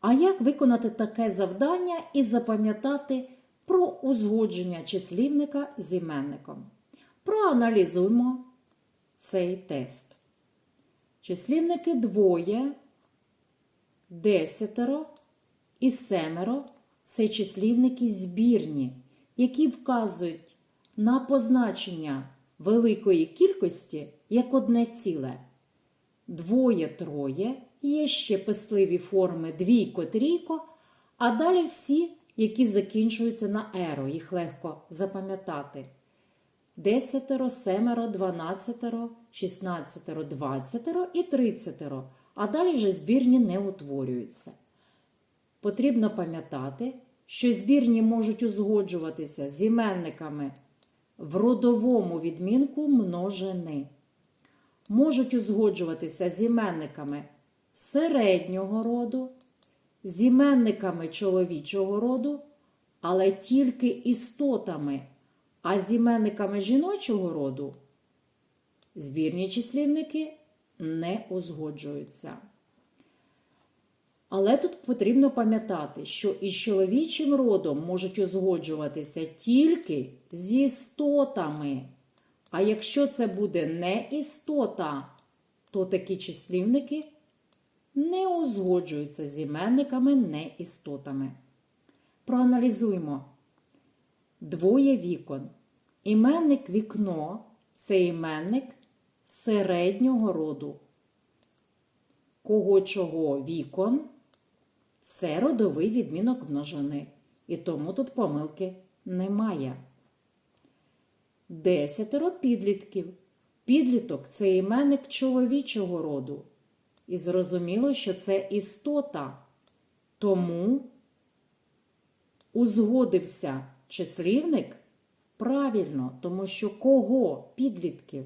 А як виконати таке завдання і запам'ятати про узгодження числівника з іменником? Проаналізуємо цей тест. Числівники двоє, десятеро і семеро це числівники збірні, які вказують на позначення великої кількості як одне ціле. Двоє, троє, є ще писливі форми двійко, трійко, а далі всі, які закінчуються на еро, їх легко запам'ятати. Десятеро, семеро, дванадцятеро, шістнадцятеро, двадцятеро і тридцятеро, а далі вже збірні не утворюються. Потрібно пам'ятати, що збірні можуть узгоджуватися з іменниками в родовому відмінку множини. Можуть узгоджуватися з іменниками середнього роду, з іменниками чоловічого роду, але тільки істотами, а з іменниками жіночого роду збірні числівники не узгоджуються. Але тут потрібно пам'ятати, що із чоловічим родом можуть узгоджуватися тільки з істотами. А якщо це буде не істота, то такі числівники не узгоджуються з іменниками не істотами. Проаналізуємо. Двоє вікон. Іменник вікно це іменник середнього роду. Кого чого вікон це родовий відмінок множини. І тому тут помилки немає. Десятеро підлітків. Підліток це іменник чоловічого роду. І зрозуміло, що це істота. Тому узгодився числівник правильно, тому що кого підлітків.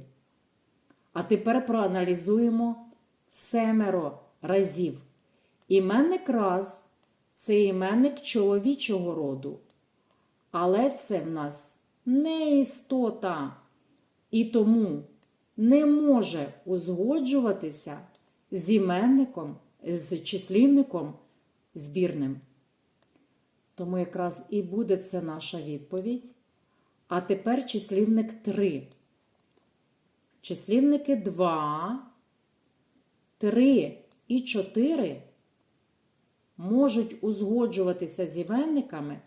А тепер проаналізуємо семеро разів. Іменник раз це іменник чоловічого роду. Але це в нас не істота. І тому не може узгоджуватися з іменником, з числівником збірним. Тому якраз і буде це наша відповідь. А тепер числівник 3. Числівники 2, 3 і 4 можуть узгоджуватися з іменниками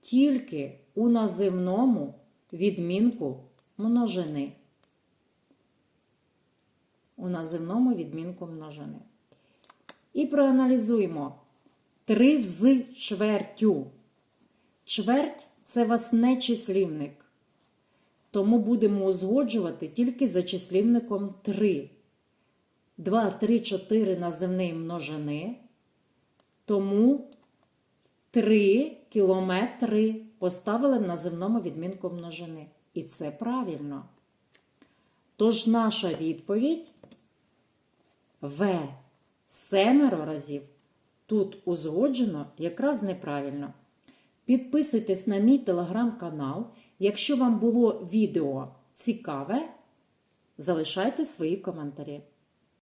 тільки у називному відмінку множини. У називному відмінку множини. І проаналізуємо 3 з чвертю. Чверть це вас не числівник. Тому будемо узгоджувати тільки за числівником 3. 2, 3, 4 називний множини. Тому 3 кілометри поставили в називному відмінку множини. І це правильно. Тож наша відповідь В. Семеро разів. Тут узгоджено якраз неправильно. Підписуйтесь на мій телеграм-канал. Якщо вам було відео цікаве, залишайте свої коментарі.